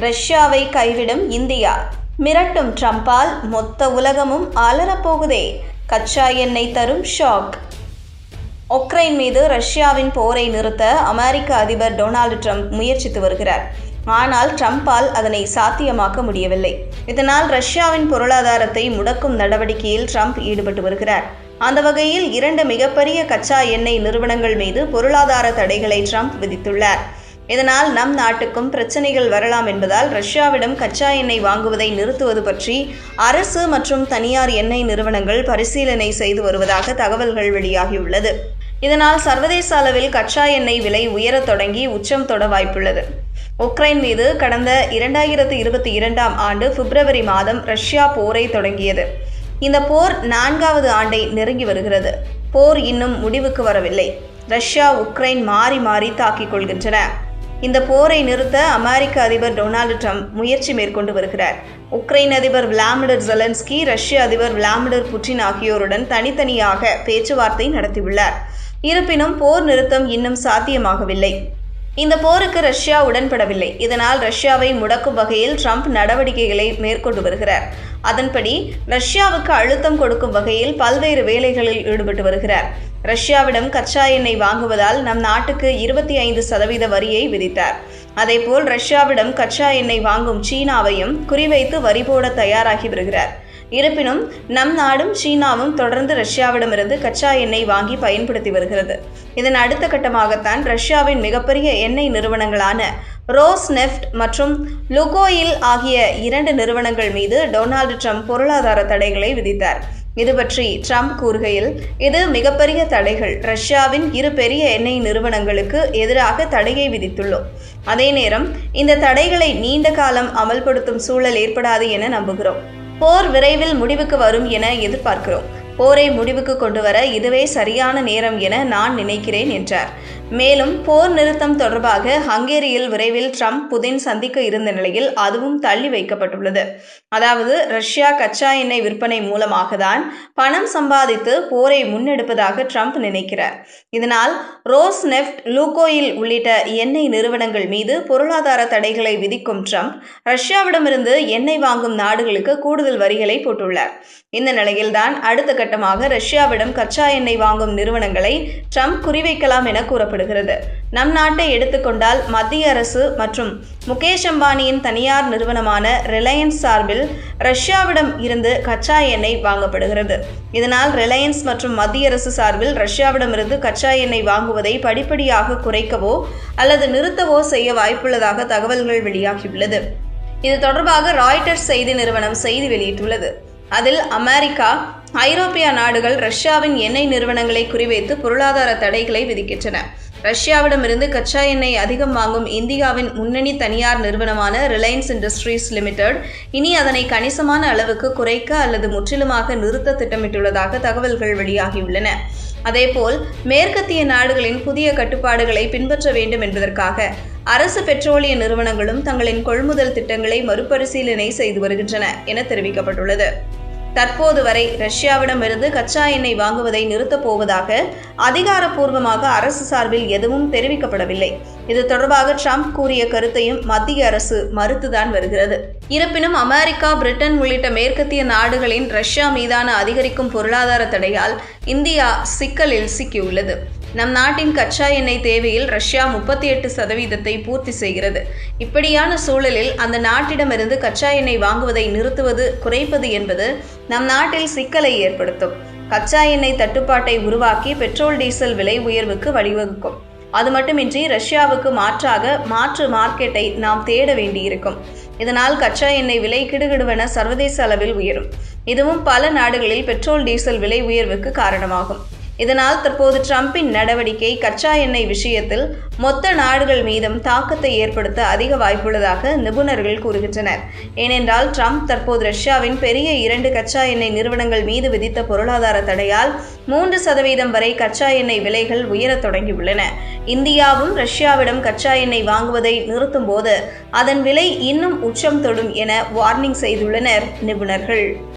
ரஷ்யாவை கைவிடும் இந்தியா. மிரட்டும் ட்ரம்பால் மொத்த உலகமும் அலறப்போகுதே. கச்சா எண்ணெய் தரும் ஷாக். உக்ரைன் மீது ரஷ்யாவின் போரை நிறுத்த அமெரிக்க அதிபர் டொனால்டு ட்ரம்ப் முயற்சித்து வருகிறார். ஆனால் ட்ரம்பால் அதனை சாத்தியமாக்க முடியவில்லை. இதனால் ரஷ்யாவின் பொருளாதாரத்தை முடக்கும் நடவடிக்கையில் ட்ரம்ப் ஈடுபட்டு வருகிறார். அந்த வகையில் இரண்டு மிகப்பெரிய கச்சா எண்ணெய் நிறுவனங்கள் மீது பொருளாதார தடைகளை ட்ரம்ப் விதித்துள்ளார். இதனால் நம் நாட்டுக்கும் பிரச்சனைகள் வரலாம் என்பதால் ரஷ்யாவிடம் கச்சா எண்ணெய் வாங்குவதை நிறுத்துவது பற்றி அரசு மற்றும் தனியார் எண்ணெய் நிறுவனங்கள் பரிசீலனை செய்து வருவதாக தகவல்கள் வெளியாகியுள்ளது. இதனால் சர்வதேச அளவில் கச்சா எண்ணெய் விலை உயரத் தொடங்கி உச்சம் தொட வாய்ப்புள்ளது. உக்ரைன் மீது கடந்த இரண்டாயிரத்து இருபத்தி இரண்டாம் ஆண்டு பிப்ரவரி மாதம் ரஷ்யா போரை தொடங்கியது. இந்த போர் நான்காவது ஆண்டை நெருங்கி வருகிறது. போர் இன்னும் முடிவுக்கு வரவில்லை. ரஷ்யா உக்ரைன் மாறி மாறி தாக்கிக் கொள்கின்றன. இந்த போரை நிறுத்த அமெரிக்க அதிபர் டொனால்டு ட்ரம்ப் முயற்சி மேற்கொண்டு வருகிறார். உக்ரைன் அதிபர் விளாடிமிர் ஜெலன்ஸ்கி ரஷ்ய அதிபர் விளாடிமிர் புட்டின் ஆகியோருடன் தனித்தனியாக பேச்சுவார்த்தை நடத்தியுள்ளார். இருப்பினும் போர் நிறுத்தம் இன்னும் சாத்தியமாகவில்லை. இந்த போருக்கு ரஷ்யா உடன்படவில்லை. இதனால் ரஷ்யாவை முடக்கும் வகையில் ட்ரம்ப் நடவடிக்கைகளை மேற்கொண்டு வருகிறார். அதன்படி ரஷ்யாவுக்கு அழுத்தம் கொடுக்கும் வகையில் பல்வேறு வேலைகளில் ஈடுபட்டு வருகிறார். ரஷ்யாவிடம் கச்சா எண்ணெய் வாங்குவதால் நம் நாட்டுக்கு இருபத்தி ஐந்து சதவீத வரியை விதித்தார். அதேபோல் ரஷ்யாவிடம் கச்சா எண்ணெய் வாங்கும் சீனாவையும் குறிவைத்து வரி போட தயாராகி வருகிறார். இருப்பினும் நம் நாடும் சீனாவும் தொடர்ந்து ரஷ்யாவிடமிருந்து கச்சா எண்ணெய் வாங்கி பயன்படுத்தி வருகிறது. இதன் அடுத்த கட்டமாகத்தான் ரஷ்யாவின் மிகப்பெரிய எண்ணெய் நிறுவனங்களான ரோஸ் நெஃப்ட் மற்றும் லுகோயில் ஆகிய இரண்டு நிறுவனங்கள் மீது டொனால்டு ட்ரம்ப் பொருளாதார தடைகளை விதித்தார். இது பற்றி ட்ரம்ப் கூறுகையில் இது மிகப்பெரிய தடைகள். ரஷ்யாவின் இரு பெரிய எண்ணெய் நிறுவனங்களுக்கு எதிராக தடையை விதித்துள்ளோம். அதே நேரம் இந்த தடைகளை நீண்ட காலம் அமல்படுத்தும் சூழல் ஏற்படாது என நம்புகிறோம். போர் விரைவில் முடிவுக்கு வரும் என எதிர்பார்க்கிறோம். போரை முடிவுக்கு கொண்டு வர இதுவே சரியான நேரம் என நான் நினைக்கிறேன் என்றார். மேலும் போர் நிறுத்தம் தொடர்பாக ஹங்கேரியில் விரைவில் ட்ரம்ப் புதின் சந்திக்க இருந்த நிலையில் அதுவும் தள்ளி வைக்கப்பட்டுள்ளது. அதாவது ரஷ்யா கச்சா எண்ணெய் விற்பனை மூலமாக தான் பணம் சம்பாதித்து போரை முன்னெடுப்பதாக ட்ரம்ப் நினைக்கிறார். இதனால் ரோஸ் நெஃப்ட் லூகோயில் உள்ளிட்ட எண்ணெய் நிறுவனங்கள் மீது பொருளாதார தடைகளை விதிக்கும் ட்ரம்ப் ரஷ்யாவிடமிருந்து எண்ணெய் வாங்கும் நாடுகளுக்கு கூடுதல் வரிகளை போட்டுள்ளார். இந்த நிலையில்தான் அடுத்த கட்டமாக ரஷ்யாவிடம் கச்சா எண்ணெய் வாங்கும் நிறுவனங்களை ட்ரம்ப் குறிவைக்கலாம் என கூறப்படுகிறது நம் நாட்டை எடுத்துக்கொண்டால் மத்திய அரசு மற்றும் முகேஷ் அம்பானியின் தனியார் நிறுவனமான ரிலையன்ஸ் சார்பில் ரஷ்யாவிடம் இருந்து கச்சா எண்ணெய் வாங்கப்படுகிறது. இதனால் ரிலையன்ஸ் மற்றும் மத்திய அரசு சார்பில் ரஷ்யாவிடமிருந்து கச்சா எண்ணெய் வாங்குவதை படிப்படியாக குறைக்கவோ அல்லது நிறுத்தவோ செய்ய வாய்ப்புள்ளதாக தகவல்கள் வெளியாகியுள்ளது. இது தொடர்பாக ராய்டர்ஸ் செய்தி நிறுவனம் செய்தி வெளியிட்டுள்ளது. அதில் அமெரிக்கா ஐரோப்பிய நாடுகள் ரஷ்யாவின் எண்ணெய் நிறுவனங்களை குறிவைத்து பொருளாதார தடைகளை விதிக்கின்றன. ரஷ்யாவிடமிருந்து கச்சா எண்ணெய் அதிகம் வாங்கும் இந்தியாவின் முன்னணி தனியார் நிறுவனமான ரிலையன்ஸ் இண்டஸ்ட்ரீஸ் லிமிடெட் இனி அதனை கணிசமான அளவுக்கு குறைக்க அல்லது முற்றிலுமாக நிறுத்த திட்டமிட்டுள்ளதாக தகவல்கள் வெளியாகியுள்ளன. அதேபோல் மேற்கத்திய நாடுகளின் புதிய கட்டுப்பாடுகளை பின்பற்ற வேண்டும் என்பதற்காக அரசு பெட்ரோலிய நிறுவனங்களும் தங்களின் கொள்முதல் திட்டங்களை மறுபரிசீலனை செய்து வருகின்றன என தெரிவிக்கப்பட்டுள்ளது. தற்போது வரை ரஷ்யாவிடமிருந்து கச்சா எண்ணெய் வாங்குவதை நிறுத்தப் போவதாக அதிகாரப்பூர்வமாக அரசு சார்பில் எதுவும் தெரிவிக்கப்படவில்லை. இது தொடர்பாக ட்ரம்ப் கூறிய கருத்தையும் மத்திய அரசு மறுத்துதான் வருகிறது. இருப்பினும் அமெரிக்கா பிரிட்டன் உள்ளிட்ட மேற்கத்திய நாடுகளின் ரஷ்யா மீதான அதிகரிக்கும் பொருளாதார தடையால் இந்தியா சிக்கலில் சிக்கியுள்ளது. நம் நாட்டின் கச்சா எண்ணெய் தேவையில் ரஷ்யா முப்பத்தி எட்டு சதவீதத்தை பூர்த்தி செய்கிறது. இப்படியான சூழலில் அந்த நாட்டிடமிருந்து கச்சா எண்ணெய் வாங்குவதை நிறுத்துவது குறைப்பது என்பது நம் நாட்டில் சிக்கலை ஏற்படுத்தும். கச்சா எண்ணெய் தட்டுப்பாட்டை உருவாக்கி பெட்ரோல் டீசல் விலை உயர்வுக்கு வழிவகுக்கும். அது மட்டுமின்றி ரஷ்யாவுக்கு மாற்றாக மாற்று மார்க்கெட்டை நாம் தேட வேண்டியிருக்கும். இதனால் கச்சா எண்ணெய் விலை கிடுகிடுவென சர்வதேச அளவில் உயரும். இதுவும் பல நாடுகளில் பெட்ரோல் டீசல் விலை உயர்வுக்கு காரணமாகும். இதனால் தற்போது ட்ரம்பின் நடவடிக்கை கச்சா எண்ணெய் விஷயத்தில் மொத்த நாடுகள் மீதும் தாக்கத்தை ஏற்படுத்த அதிக வாய்ப்புள்ளதாக நிபுணர்கள் கூறுகின்றனர். ஏனென்றால் ட்ரம்ப் தற்போது ரஷ்யாவின் பெரிய இரண்டு கச்சா எண்ணெய் நிறுவனங்கள் மீது விதித்த பொருளாதார தடையால் மூன்று சதவீதம் வரை கச்சா எண்ணெய் விலைகள் உயரத் தொடங்கியுள்ளன. இந்தியாவும் ரஷ்யாவிடம் கச்சா எண்ணெய் வாங்குவதை நிறுத்தும் போது அதன் விலை இன்னும் உச்சம் தொடும் என வார்னிங் செய்துள்ளனர் நிபுணர்கள்.